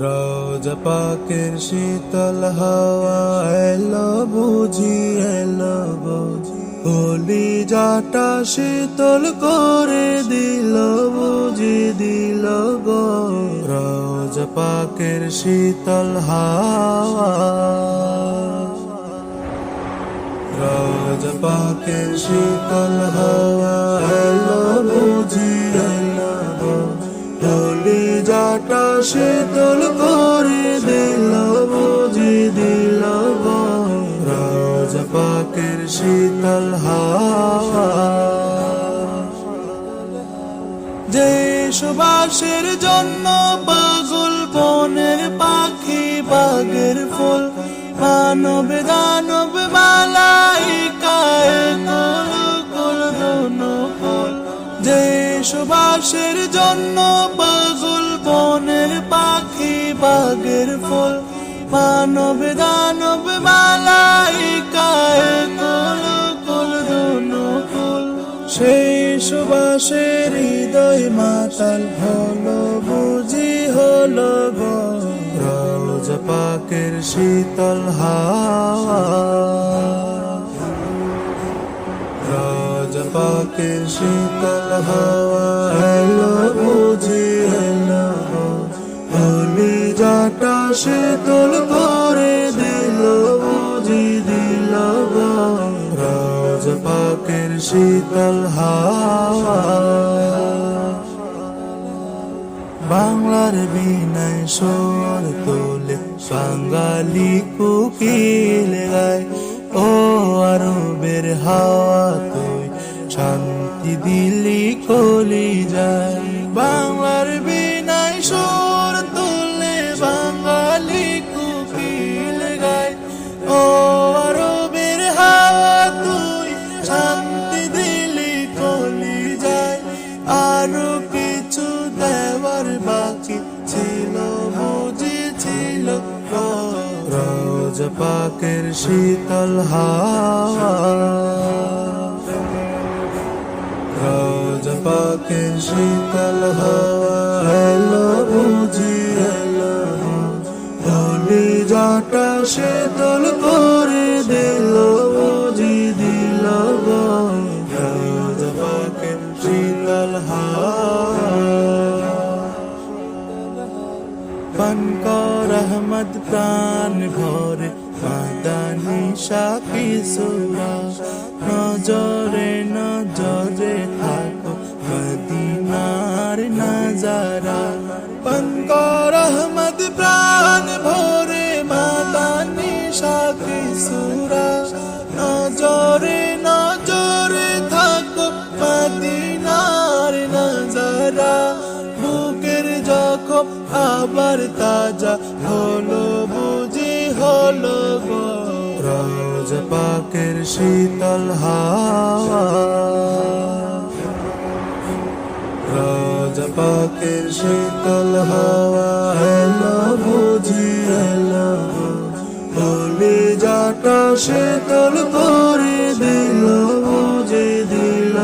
রোজ পাকের শীতল হাওয়া এলো, বুঝি এলো, বুঝি। কলি যাটা শীতল করে দিল, বুঝি দিল গো। রোজ শীতল হাওয়া। রোজ পাকের শীতল হাওয়া। শীতল করে দিল, বুঝি দিল রোজ পাকের শীতল হাওয়া। জন্য পাগল বনের পাখি বাগের ফুল। মানব দানব কুল যে সুবাসের জন্য পাগল বাগের ফুল, মানব দানব মালাইকায় কুল কুল, দোনো কুল। সেই সুবাসের হৃদয় মাতাল হলো, বুঝি হলো রোজ পাকের শীতল হাওয়া। রোজ পাকের শীতল হাওয়া এলো যাটা শীতল করে দিল, বুঝি দিল রোজ পাকের শীতল হাওয়া। বাংলার বিনয় সোর তোলে বাঙালি কুকিল গায়। ও আরবের হাওয়া তুই শান্তি দিলি কলি যায় বাংলার বিনয় সোর আরও কিছু দেওয়ার বাকি ছিল, বুঝি ছিল। রোজ পাকের শীতল হাওয়া। রোজ পাকের শীতল হাওয়া। এলো, বুঝি এলো। হলি যাটা শীতল করে হাওয়া পানকর আহমদ প্রাণ ভরে মাদানি সাকি সুরা নজরে নজরে থাকো মদিনার নজারা পানকর আহমদ প্রাণ ভরে মাদানি সাকি সুরা নজরে আবার তাজা হলো, বুঝি হলো রোজ পাকের শীতল হাওয়া। রোজ পাকের শীতল হাওয়া হলো বুঝি হলো হলে যাটা শীতল করে দিল, বুঝে দিল